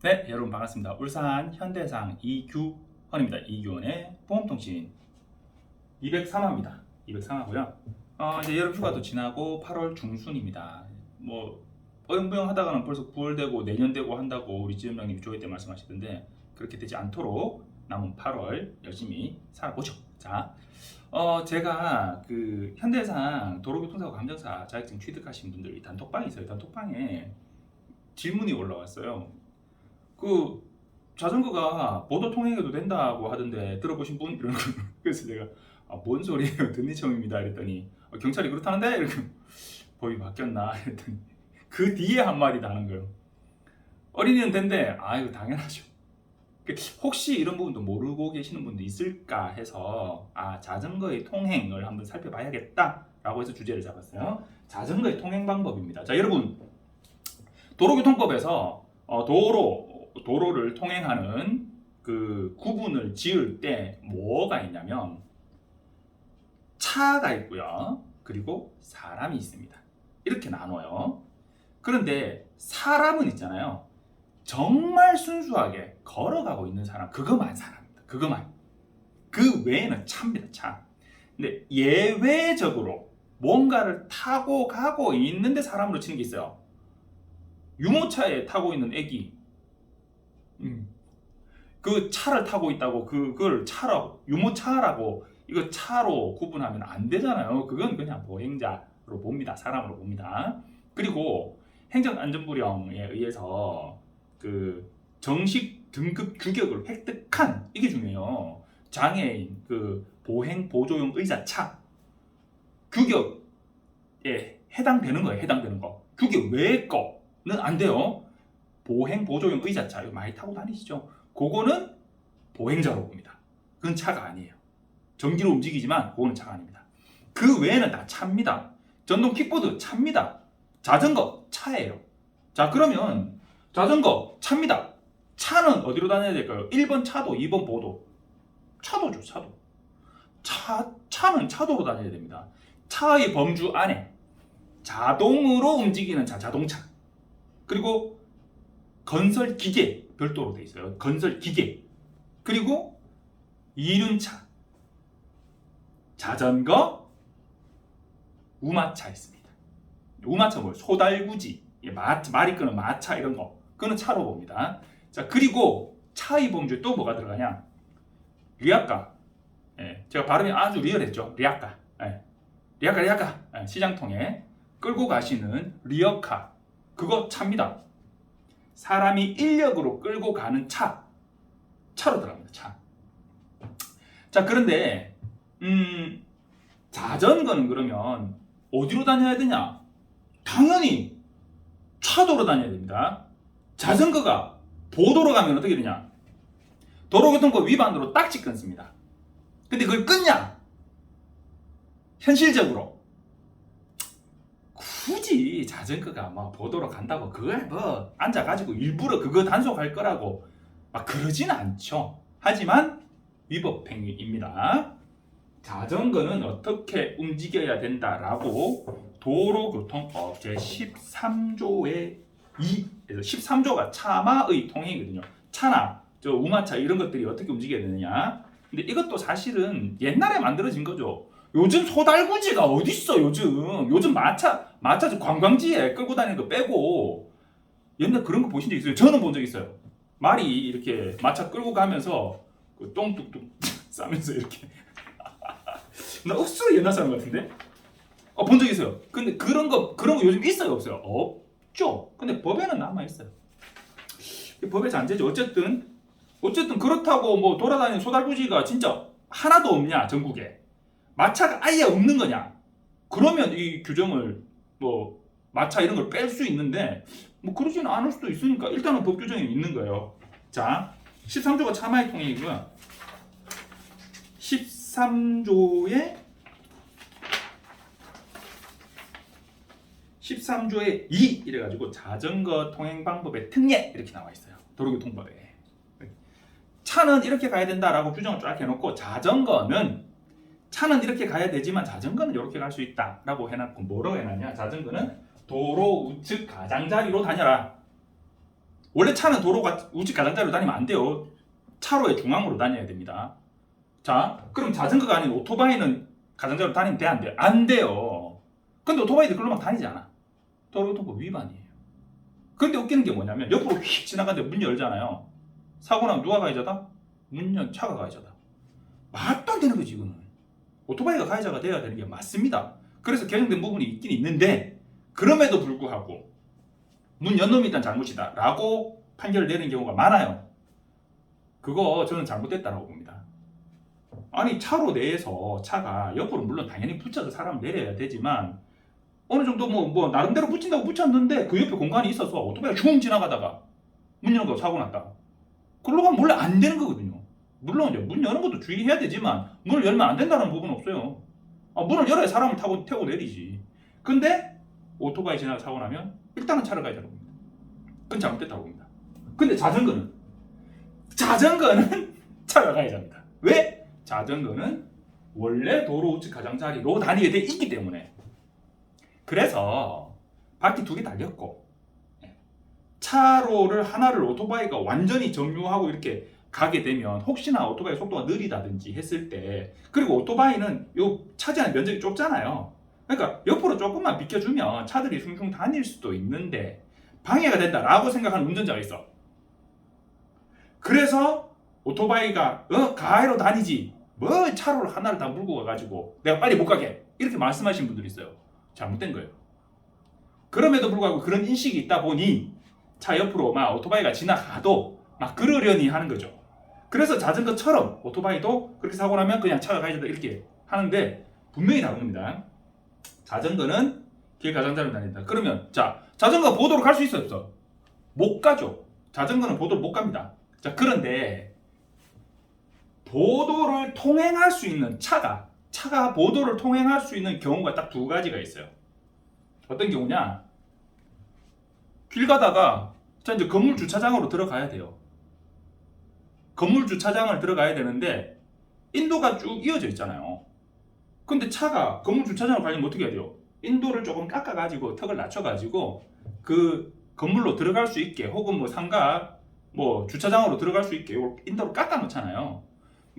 네, 여러분 반갑습니다. 울산 현대상 이규헌입니다. 이규헌의 보험통신 203화입니다. 203화고요. 어, 이제 여름 휴가도 지나고 8월 중순입니다. 뭐 어영부영 하다가는 벌써 9월 되고 내년 되고 한다고 우리 지점장님이 조회 때 말씀하시던데 그렇게 되지 않도록 남은 8월 열심히 살아보죠. 자, 어 제가 그 현대상 도로교통사고 감정사 자격증 취득하신 분들이 단톡방이 있어요. 단톡방에 질문이 올라왔어요. 그 자전거가 보도 통행해도 된다고 하던데 들어보신 분? 이런 거. 그래서 내가 아, 뭔 소리예요? 듣니 처음입니다. 이랬더니 어, 경찰이 그렇다는데? 이렇게 법이 바뀌었나? 이랬더니 그 뒤에 한 마디 나는 거예요. 어린이는 된대. 아 이거 당연하죠. 그 혹시 이런 부분도 모르고 계시는 분도 있을까 해서 아 자전거의 통행을 한번 살펴봐야겠다라고 해서 주제를 잡았어요. 자전거의 통행 방법입니다. 자 여러분. 도로교통법에서 어, 도로 도로를 통행하는 그 구분을 지을 때 뭐가 있냐면 차가 있고요. 그리고 사람이 있습니다. 이렇게 나눠요. 그런데 사람은 있잖아요. 정말 순수하게 걸어가고 있는 사람, 그거만 사람입니다. 그거만. 그 외에는 차입니다. 차. 근데 예외적으로 뭔가를 타고 가고 있는데 사람으로 치는 게 있어요. 유모차에 타고 있는 애기. 음. 그 차를 타고 있다고 그걸 차라고 유모차라고 이거 차로 구분하면 안 되잖아요. 그건 그냥 보행자로 봅니다. 사람으로 봅니다. 그리고 행정안전부령에 의해서 그 정식 등급 규격을 획득한 이게 중요해요. 장애인 그 보행 보조용 의자차 규격에 해당되는 거예요. 해당되는 거. 규격 외의 거는 안 돼요. 보행 보조용 의자차 이거 많이 타고 다니시죠? 그거는 보행자로 봅니다. 그건 차가 아니에요. 전기로 움직이지만 그거는 차가 아닙니다. 그 외에는 다 차입니다. 전동 킥보드 차입니다. 자전거 차예요. 자 그러면 자전거 차입니다. 차는 어디로 다녀야 될까요? 1번 차도, 2번 보도. 차도죠, 차도. 차, 차는 차도로 다녀야 됩니다. 차의 범주 안에 자동으로 움직이는 자, 자동차. 그리고 건설 기계 별도로 돼 있어요. 건설 기계. 그리고 이륜차, 자전거, 우마차 있습니다. 우마차 뭐 소달구지, 마, 말이 끄는 마차 이런 거. 그거는 차로 봅니다. 자 그리고 차의 범주에 또 뭐가 들어가냐? 리아카. 예, 제가 발음이 아주 리얼했죠. 리아카. 예, 리아카 리아카. 예, 시장통에 끌고 가시는 리어카. 그거 차입니다. 사람이 인력으로 끌고 가는 차. 차로 들어갑니다. 차. 자, 그런데 음, 자전거는 그러면 어디로 다녀야 되냐? 당연히 차도로 다녀야 됩니다. 자전거가 보도로 가면 어떻게 되냐? 도로교통법 위반으로 딱지 끊습니다. 근데 그걸 끊냐? 현실적으로 굳이 자전거가 막 보도로 간다고 그걸 뭐 앉아가지고 일부러 그거 단속할 거라고 막 그러진 않죠. 하지만 위법 행위입니다. 자전거는 어떻게 움직여야 된다라고 도로교통법 제 13조의 2에서 13조가 차마의 통행이거든요. 차나 저 우마차 이런 것들이 어떻게 움직여야 되느냐. 근데 이것도 사실은 옛날에 만들어진 거죠. 요즘 소달구지가 어딨어 요즘 요즘 마차 마차 저 관광지에 끌고 다니는 거 빼고 옛날 그런 거 보신 적 있어요? 저는 본 적 있어요. 말이 이렇게 마차 끌고 가면서 그 똥뚝뚝 싸면서 이렇게 나 억수로 옛날 사람 같은데? 어, 본 적 있어요. 근데 그런 거 그런 거 요즘 있어요 없어요? 없죠. 근데 법에는 남아 있어요. 법에 잔재죠. 어쨌든 어쨌든 그렇다고 뭐 돌아다니는 소달구지가 진짜 하나도 없냐 전국에 마차가 아예 없는 거냐? 그러면 이 규정을 뭐 마차 이런 걸 뺄 수 있는데 뭐 그러지는 않을 수도 있으니까 일단은 법 규정이 있는 거예요. 자, 13조가 차마의 통행이고요. 13조의 13조의 2 이래 가지고 자전거 통행 방법의 특례 이렇게 나와 있어요. 도로교통법에. 차는 이렇게 가야 된다라고 규정을 쫙 해 놓고 자전거는 차는 이렇게 가야 되지만 자전거는 이렇게 갈 수 있다라고 해놨고 뭐라고 해놨냐? 자전거는 도로 우측 가장자리로 다녀라. 원래 차는 도로가 우측 가장자리로 다니면 안 돼요. 차로의 중앙으로 다녀야 됩니다. 자, 그럼 자전거가 아닌 오토바이는 가장자리로 다니면 돼, 안 돼? 안 돼요. 근데 오토바이도 그걸로 막 다니잖아. 도로교통법 위반이에요. 근데 웃기는 게 뭐냐면 옆으로 휙 지나가는데 문 열잖아요. 사고 나면 누가 가해자다? 문연 차가 가해자다. 말도 안 되는 거지 이거는. 오토바이가 가해자가 돼야 되는 게 맞습니다. 그래서 개정된 부분이 있긴 있는데 그럼에도 불구하고 문 연 놈이 일단 잘못이다 라고 판결을 내리는 경우가 많아요. 그거 저는 잘못됐다라고 봅니다. 아니 차로 내에서 차가 옆으로 물론 당연히 붙여서 사람을 내려야 되지만 어느 정도 뭐, 뭐 나름대로 붙인다고 붙였는데 그 옆에 공간이 있어서 오토바이가 슝 지나가다가 문거 사고 났다. 그걸로 가면 원래 안 되는 거거든요. 물론 이제 문 여는 것도 주의해야 되지만 문을 열면 안 된다는 부분은 없어요. 아, 문을 열어야 사람을 타고 태고 내리지. 근데 오토바이 지나가 사고 나면 일단은 차를 가야 되는 겁니다. 그건 잘못됐다고 봅니다. 근데 자전거는 자전거는 차가 가야 됩니다. 왜? 자전거는 원래 도로 우측 가장자리로 다니게 돼 있기 때문에 그래서 바퀴 두 개 달렸고 예. 차로를 하나를 오토바이가 완전히 점유하고 이렇게 가게 되면 혹시나 오토바이 속도가 느리다든지 했을 때 그리고 오토바이는 요 차지하는 면적이 좁잖아요. 그러니까 옆으로 조금만 비켜주면 차들이 숭숭 다닐 수도 있는데 방해가 된다라고 생각하는 운전자가 있어. 그래서 오토바이가 어 가해로 다니지 뭐 차로를 하나를 다 물고 가가지고 내가 빨리 못 가게 이렇게 말씀하시는 분들이 있어요. 잘못된 거예요. 그럼에도 불구하고 그런 인식이 있다 보니 차 옆으로 막 오토바이가 지나가도 막 그러려니 하는 거죠. 그래서 자전거처럼 오토바이도 그렇게 사고 나면 그냥 차가 가야 된다 이렇게 하는데 분명히 다른 겁니다. 자전거는 길 가장자리로 다닌다. 그러면 자 자전거 보도로 갈 수 있어 없어? 못 가죠. 자전거는 보도를 못 갑니다. 자 그런데 보도를 통행할 수 있는 차가 차가 보도를 통행할 수 있는 경우가 딱 두 가지가 있어요. 어떤 경우냐? 길 가다가 자 이제 건물 주차장으로 들어가야 돼요. 건물 주차장을 들어가야 되는데 인도가 쭉 이어져 있잖아요. 근데 차가 건물 주차장을 가려면 어떻게 해야 돼요? 인도를 조금 깎아가지고 턱을 낮춰가지고 그 건물로 들어갈 수 있게 혹은 뭐 상가 뭐 주차장으로 들어갈 수 있게 요 인도를 깎아 놓잖아요.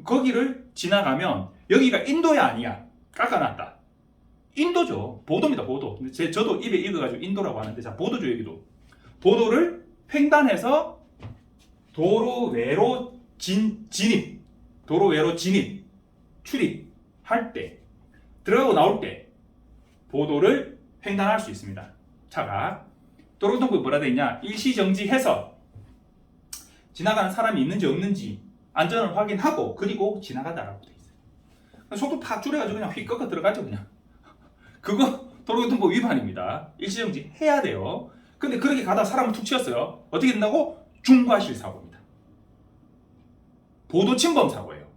거기를 지나가면 여기가 인도야 아니야 깎아놨다. 인도죠. 보도입니다. 보도. 제 저도 입에 익어가지고 인도라고 하는데 자 보도죠 여기도. 보도를 횡단해서 도로 외로 진 진입, 도로 외로 진입, 출입 할 때 들어가고 나올 때 보도를 횡단할 수 있습니다. 차가 도로교통부에 뭐라 돼 있냐? 일시 정지해서 지나가는 사람이 있는지 없는지 안전을 확인하고 그리고 지나가다라고 돼 있어요. 속도 팍 줄여가지고 그냥 휙 꺾어 들어가죠 그냥. 그거 도로교통법 위반입니다. 일시 정지 해야 돼요. 근데 그렇게 가다 사람을 툭 치었어요. 어떻게 된다고? 중과실 사고입니다. 보도 침범 사고예요.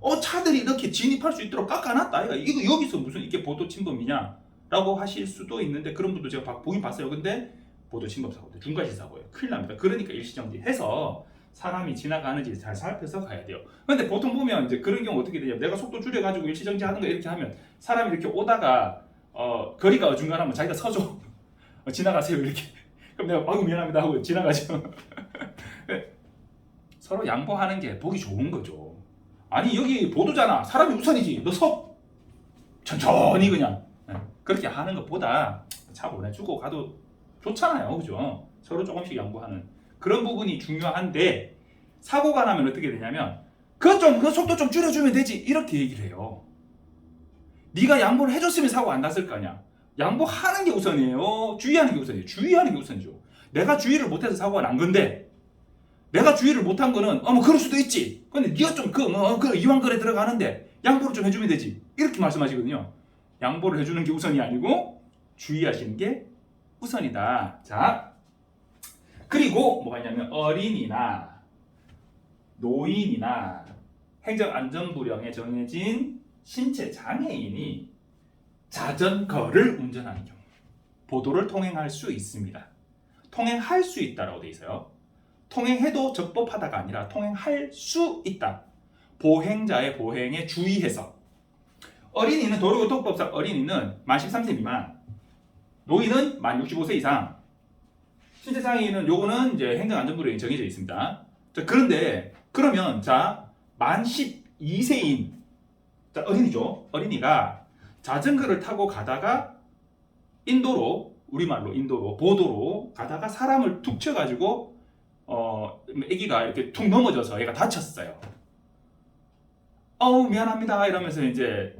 어 차들이 이렇게 진입할 수 있도록 깎아놨다. 이거 여기서 무슨 이게 보도 침범이냐? 라고 하실 수도 있는데 그런 분도 제가 봐- 보긴 봤어요. 근데 보도 침범 사고도 중과실 사고예요. 큰일 납니다. 그러니까 일시정지 해서 사람이 지나가는지 잘 살펴서 가야 돼요. 근데 보통 보면 이제 그런 경우 어떻게 되냐면 내가 속도 줄여가지고 일시정지 하는 거 이렇게 하면 사람이 이렇게 오다가 어 거리가 어중간하면 자기가 서줘 어, 지나가세요 이렇게 그럼 내가 아이고 미안합니다 하고 지나가죠. 서로 양보하는 게 보기 좋은 거죠. 아니 여기 보도잖아. 사람이 우선이지. 너 서. 천천히 그냥 네. 그렇게 하는 것보다 차 보내주고 가도 좋잖아요, 그죠? 서로 조금씩 양보하는 그런 부분이 중요한데 사고가 나면 어떻게 되냐면 그좀그 속도 좀 줄여주면 되지 이렇게 얘기를 해요. 네가 양보를 해줬으면 사고 안 났을 거 아니야. 양보하는 게 우선이에요. 주의하는 게 우선이에요. 주의하는 게 우선이죠. 내가 주의를 못해서 사고가 난 건데 내가 주의를 못한 거는 어뭐 그럴 수도 있지. 근데 네가 좀그뭐 그 이왕 거래 들어가는데 양보를 좀 해주면 되지. 이렇게 말씀하시거든요. 양보를 해주는 게 우선이 아니고 주의하시는 게 우선이다. 자 그리고 뭐가 있냐면 어린이나 노인이나 행정안전부령에 정해진 신체 장애인이 자전거를 운전하는 경우 보도를 통행할 수 있습니다. 통행할 수 있다라고 돼 있어요. 통행해도 적법하다가 아니라 통행할 수 있다. 보행자의 보행에 주의해서 어린이는 도로교통법상 어린이는 만 13세 미만, 노인은 만 65세 이상, 신체 장애인은 요거는 이제 행정안전부에 정해져 있습니다. 자, 그런데 그러면 자, 만 12세인 자, 어린이죠. 어린이가 자전거를 타고 가다가 인도로 우리말로 인도로 보도로 가다가 사람을 툭 쳐가지고 어 아기가 이렇게 툭 넘어져서 얘가 다쳤어요. 어우 미안합니다 이러면서 이제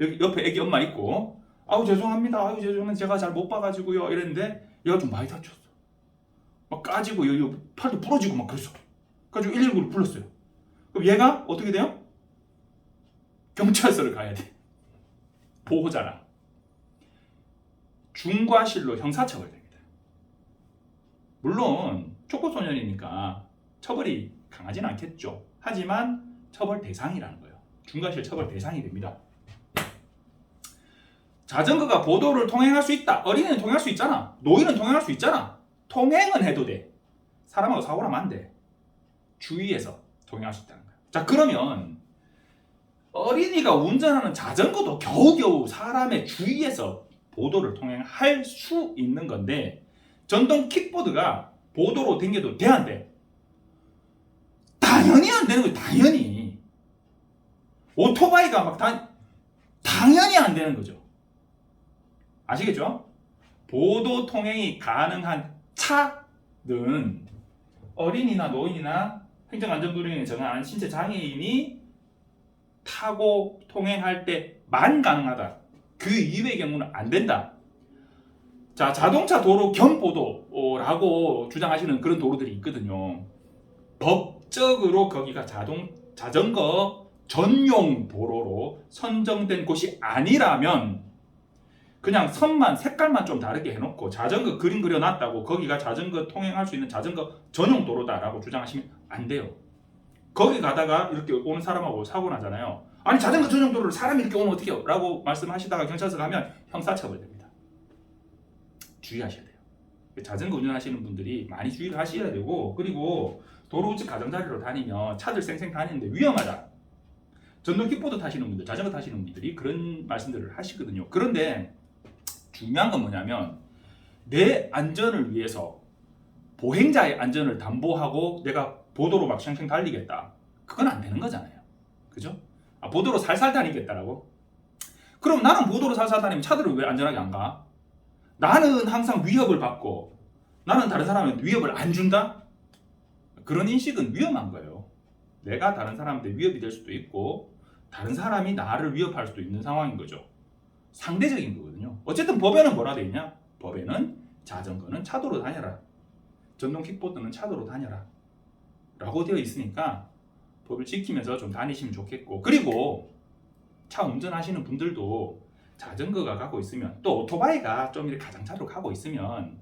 옆에 아기 엄마 있고 아우 죄송합니다 아우 죄송합니다 제가 잘 못 봐가지고요 이랬는데 얘가 좀 많이 다쳤어. 막 까지고 여기 팔도 부러지고 막 그랬어. 그래가지고 119를 불렀어요. 그럼 얘가 어떻게 돼요? 경찰서를 가야 돼. 보호자랑. 중과실로 형사처벌됩니다. 물론 초코소년이니까 처벌이 강하진 않겠죠. 하지만 처벌 대상이라는 거예요. 중과실 처벌 대상이 됩니다. 자전거가 보도를 통행할 수 있다. 어린이는 통행할 수 있잖아. 노인은 통행할 수 있잖아. 통행은 해도 돼. 사람하고 사고 나면 안 돼. 주의해서 통행할 수 있다는 거야. 자, 그러면 어린이가 운전하는 자전거도 겨우겨우 사람의 주위에서 보도를 통행할 수 있는 건데 전동 킥보드가 보도로 댕겨도 돼 안 돼? 당연히 안 되는 거예요. 당연히. 오토바이가 막 다, 당연히 안 되는 거죠. 아시겠죠? 보도 통행이 가능한 차는 어린이나 노인이나 행정안전부령이 정한 신체 장애인이 타고 통행할 때만 가능하다. 그 이외의 경우는 안 된다. 자, 자동차 도로 겸보도라고 주장하시는 그런 도로들이 있거든요. 법적으로 거기가 자동 자전거 전용 도로로 선정된 곳이 아니라면 그냥 선만 색깔만 좀 다르게 해놓고 자전거 그림 그려놨다고 거기가 자전거 통행할 수 있는 자전거 전용 도로다라고 주장하시면 안 돼요. 거기 가다가 이렇게 오는 사람하고 사고 나잖아요. 아니 자전거 전용 도로를 사람이 이렇게 오면 어떻게요? 라고 말씀하시다가 경찰서 가면 형사처벌됩니다. 주의하셔야 돼요. 자전거 운전하시는 분들이 많이 주의를 하셔야 되고 그리고 도로 우측 가장자리로 다니면 차들 쌩쌩 다니는데 위험하다. 전동 킥보드 타시는 분들, 자전거 타시는 분들이 그런 말씀들을 하시거든요. 그런데 중요한 건 뭐냐면 내 안전을 위해서 보행자의 안전을 담보하고 내가 보도로 막 쉥쉥 달리겠다. 그건 안 되는 거잖아요. 그죠? 아, 보도로 살살 다니겠다라고? 그럼 나는 보도로 살살 다니면 차들은 왜 안전하게 안 가? 나는 항상 위협을 받고 나는 다른 사람한테 위협을 안 준다? 그런 인식은 위험한 거예요. 내가 다른 사람한테 위협이 될 수도 있고 다른 사람이 나를 위협할 수도 있는 상황인 거죠. 상대적인 거거든요. 어쨌든 법에는 뭐라 돼 있냐? 법에는 자전거는 차도로 다녀라. 전동 킥보드는 차도로 다녀라. 라고 되어 있으니까 법을 지키면서 좀 다니시면 좋겠고 그리고 차 운전하시는 분들도 자전거가 가고 있으면 또 오토바이가 좀 이렇게 가장자리로 가고 있으면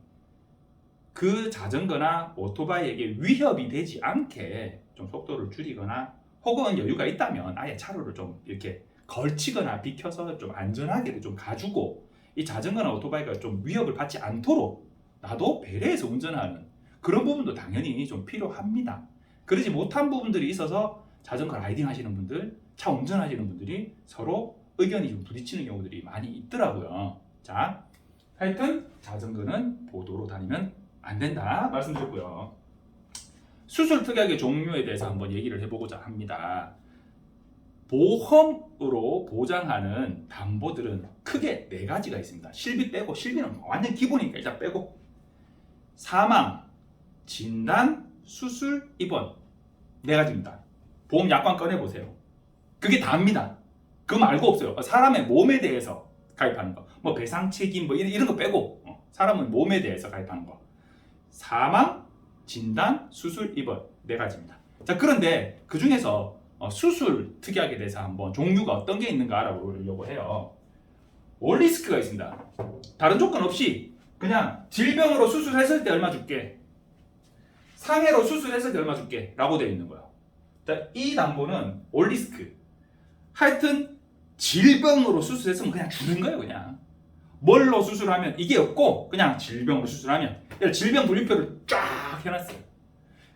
그 자전거나 오토바이에게 위협이 되지 않게 좀 속도를 줄이거나 혹은 여유가 있다면 아예 차로를 좀 이렇게 걸치거나 비켜서 좀 안전하게 좀 가주고 이 자전거나 오토바이가 좀 위협을 받지 않도록 나도 배려해서 운전하는 그런 부분도 당연히 좀 필요합니다. 그러지 못한 부분들이 있어서 자전거 라이딩 하시는 분들, 차 운전하시는 분들이 서로 의견이 좀 부딪히는 경우들이 많이 있더라고요. 자, 하여튼 자전거는 보도로 다니면 안 된다 말씀드렸고요. 수술 특약의 종류에 대해서 한번 얘기를 해보고자 합니다. 보험으로 보장하는 담보들은 크게 네 가지가 있습니다. 실비 빼고 실비는 완전 기본이니까 일단 빼고 사망, 진단, 수술, 입원 네 가지입니다. 보험 약관 꺼내 보세요. 그게 다입니다. 그거 말고 없어요. 사람의 몸에 대해서 가입하는 거, 뭐 배상 책임 뭐 이런, 이런 거 빼고 어, 사람의 몸에 대해서 가입하는 거, 사망, 진단, 수술, 입원 네 가지입니다. 자 그런데 그 중에서 어, 수술 특약에 대해서 한번 종류가 어떤 게 있는가 알아보려고 해요. 올리스크가 있습니다. 다른 조건 없이 그냥 질병으로 수술했을 때 얼마 줄게. 상해로 수술했을 때 얼마 줄게. 라고 되어 있는 거예요. 자, 이 담보는 올리스크. 하여튼 질병으로 수술했으면 그냥 주는 거예요, 그냥. 뭘로 수술하면 이게 없고 그냥 질병으로 수술하면 질병 분류표를 쫙 해놨어요.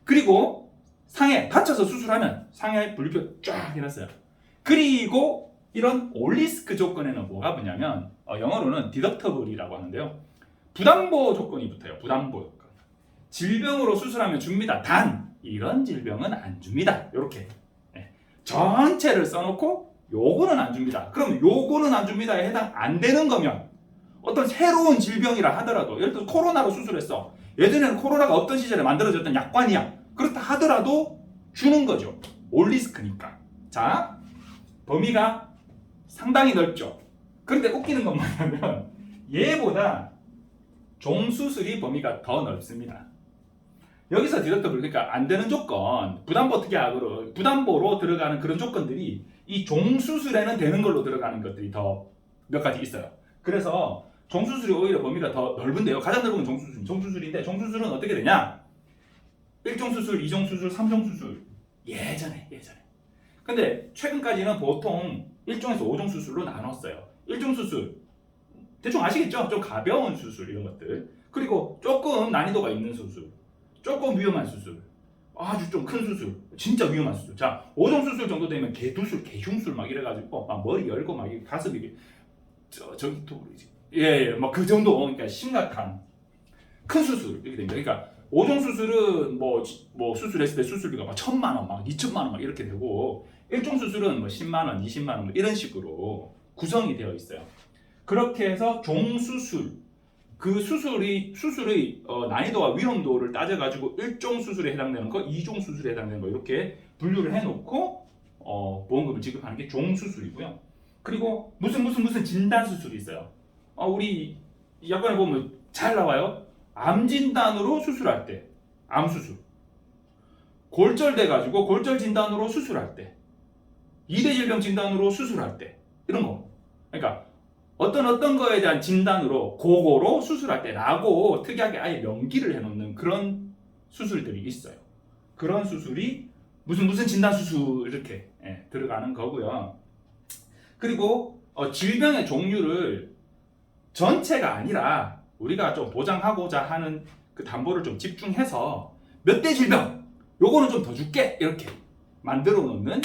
그리고 상해 다쳐서 수술하면 상해 분류표 쫙 해놨어요. 그리고 이런 올리스크 조건에는 뭐가 뭐냐면 어, 영어로는 디덕터블이라고 하는데요. 부담보 조건이 붙어요. 부담보 조건. 질병으로 수술하면 줍니다. 단 이런 질병은 안 줍니다. 이렇게 전체를 써놓고 요거는 안 줍니다. 그럼 요거는 안 줍니다에 해당 안 되는 거면 어떤 새로운 질병이라 하더라도 예를 들어 코로나로 수술했어. 예전에는 코로나가 없던 시절에 만들어졌던 약관이야. 그렇다 하더라도 주는 거죠. 올리스크니까. 자, 범위가 상당히 넓죠. 그런데 웃기는 건 뭐냐면 얘보다 종수술이 범위가 더 넓습니다. 여기서 디덕터블 그러니까 안 되는 조건 부담보 특약으로 부담보로 들어가는 그런 조건들이 이 종수술에는 되는 걸로 들어가는 것들이 더 몇 가지 있어요. 그래서 종수술이 오히려 범위가 더 넓은데요. 가장 넓은 건 종수술. 종수술인데 종수술은 어떻게 되냐? 1종 수술, 2종 수술, 3종 수술. 예전에 예전에. 근데 최근까지는 보통 1종에서 5종 수술로 나눴어요. 1종 수술 대충 아시겠죠? 좀 가벼운 수술 이런 것들. 그리고 조금 난이도가 있는 수술. 조금 위험한 수술. 아주 좀 큰 수술. 진짜 위험한 수술. 자, 5종 수술 정도 되면 개두술, 개흉술 막 이래가지고 막 머리 열고 막 가슴 이게 저 저기 또 예, 예, 막 그 정도 그러니까 심각한 큰 수술 이렇게 됩니다. 그러니까 5종 수술은 뭐, 뭐 수술했을 때 수술비가 막 천만 원, 막 2천만 원 막 이렇게 되고 1종 수술은 뭐 10만 원, 20만 원 뭐 이런 식으로 구성이 되어 있어요. 그렇게 해서 종수술 그 수술이 수술의 어, 난이도와 위험도를 따져가지고 1종 수술에 해당되는 거, 2종 수술에 해당되는 거 이렇게 분류를 해놓고 어, 보험금을 지급하는 게 종 수술이고요. 그리고 무슨 무슨 무슨 진단 수술이 있어요. 어, 우리 약관에 보면 잘 나와요. 암 진단으로 수술할 때, 암 수술. 골절돼 가지고 골절 진단으로 수술할 때, 이대 질병 진단으로 수술할 때 이런 거. 그러니까 어떤 어떤 거에 대한 진단으로 고거로 수술할 때 라고 특이하게 아예 명기를 해놓는 그런 수술들이 있어요. 그런 수술이 무슨 무슨 진단 수술 이렇게 예, 들어가는 거고요. 그리고 어, 질병의 종류를 전체가 아니라 우리가 좀 보장하고자 하는 그 담보를 좀 집중해서 몇 대 질병 요거는 좀 더 줄게 이렇게 만들어 놓는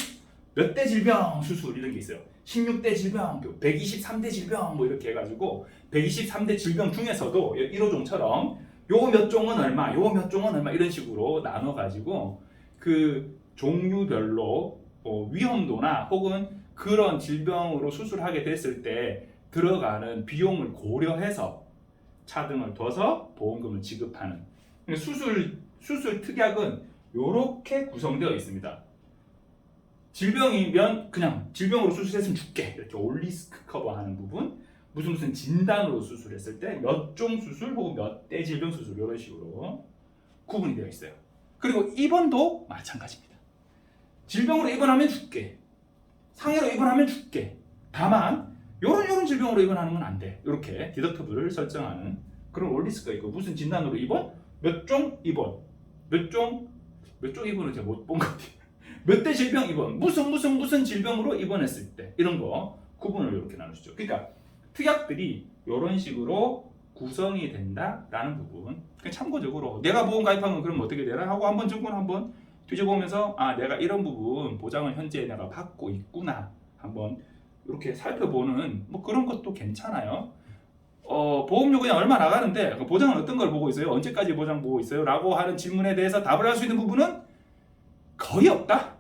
몇 대 질병 수술 이런 게 있어요. 16대 질병, 123대 질병 뭐 이렇게 해가지고 123대 질병 중에서도 1호종처럼 요 몇 종은 얼마, 요 몇 종은 얼마 이런 식으로 나눠가지고 그 종류별로 어, 위험도나 혹은 그런 질병으로 수술하게 됐을 때 들어가는 비용을 고려해서 차등을 둬서 보험금을 지급하는 그러니까 수술 수술 특약은 이렇게 구성되어 있습니다. 질병이면 그냥 질병으로 수술했으면 죽게 이렇게 올리스크 커버하는 부분 무슨 무슨 진단으로 수술했을 때 몇 종 수술 혹은 몇 대 질병 수술 이런 식으로 구분이 되어 있어요. 그리고 입원도 마찬가지입니다. 질병으로 입원하면 죽게 상해로 입원하면 죽게 다만 요런 요런 질병으로 입원하는 건 안 돼. 이렇게 디덕터블을 설정하는 그런 올리스크가 있고 무슨 진단으로 입원? 몇 종 입원? 몇 종? 몇 종 입원을 제가 못 본 것 같아요. 몇 대 질병 입원? 무슨 무슨 무슨 질병으로 입원했을 때 이런 거 구분을 이렇게 나누시죠. 그러니까 특약들이 이런 식으로 구성이 된다라는 부분. 참고적으로 내가 보험 가입하면 그럼 어떻게 되나 하고 한번 증권 한번 뒤져보면서 아 내가 이런 부분 보장을 현재 내가 받고 있구나 한번 이렇게 살펴보는 뭐 그런 것도 괜찮아요. 어, 보험료 그냥 얼마 나가는데 그 보장은 어떤 걸 보고 있어요? 언제까지 보장 보고 있어요? 라고 하는 질문에 대해서 답을 할 수 있는 부분은 거의 없다.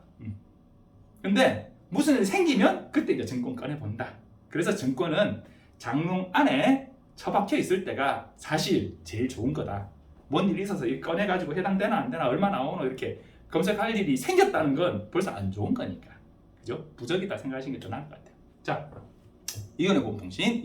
음. 근데 무슨 일이 생기면 그때 이제 증권 꺼내 본다. 그래서 증권은 장롱 안에 처박혀 있을 때가 사실 제일 좋은 거다. 뭔 일이 있어서 이 꺼내 가지고 해당되나 안 되나 얼마 나오나 이렇게 검색할 일이 생겼다는 건 벌써 안 좋은 거니까. 그죠? 부적이다 생각하시는 게 더 나을 것 같아요. 자, 이건의 보험통신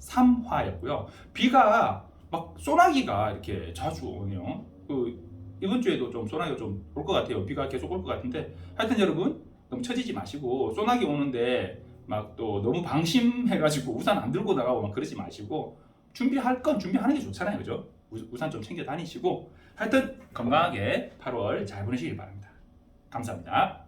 203화였고요. 비가 막 소나기가 이렇게 자주 오네요. 그 이번 주에도 좀 소나기가 좀 올 것 같아요. 비가 계속 올 것 같은데 하여튼 여러분 너무 처지지 마시고 소나기 오는데 막 또 너무 방심해가지고 우산 안 들고 나가고 막 그러지 마시고 준비할 건 준비하는 게 좋잖아요, 그죠? 우- 우산 좀 챙겨 다니시고 하여튼 건강하게 8월 잘 보내시길 바랍니다. 감사합니다.